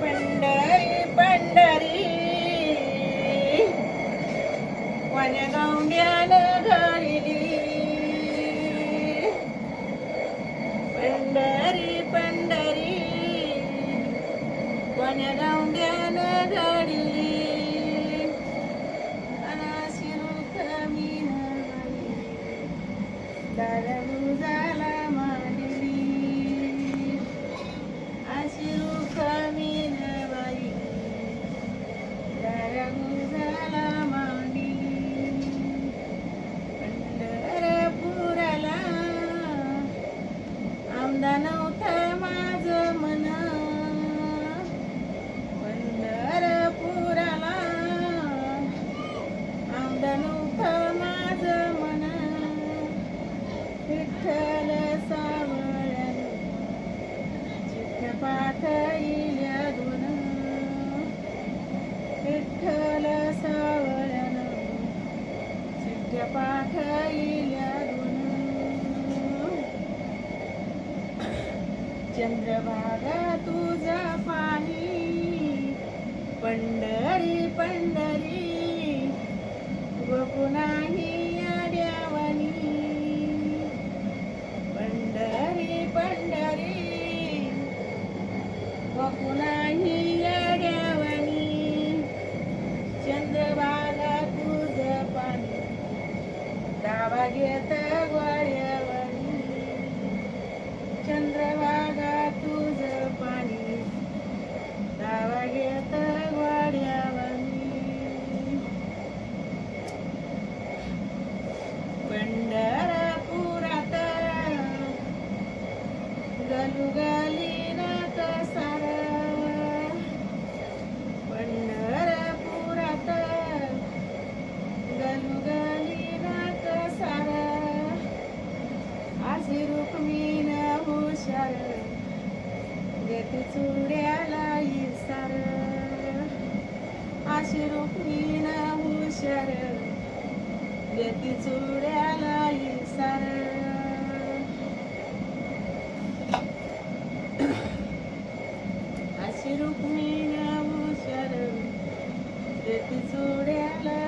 Pandhari Pandhari वनगौंड्यान घालिली and down. it. Vitthal सावळ्यानं चिठ्ठ्या पाठईल्या दोन विठ्ठल सावळ्यानं चिठ्ठ्या पाठईल्या दोन चंद्रभागा तुझा पाणी पंढरी पंढरी गोकुणाही याड्यावनी कुणाही येड्यावणी चंद्रभागा तुझ पाणी दावा घेत ग्वाड्यावणी चंद्रभागा तुझ पाणी दावा घेत ग्वाड्यावणी पंढरपुरात गलुगली नाट सार माझे रुक्मीन हुशार. देते चुड्याला इसार. अशी रुक्मीन हुशार. देते चुड्याला इसार. अशी रुक्मीन हुशार. देते चुड्याला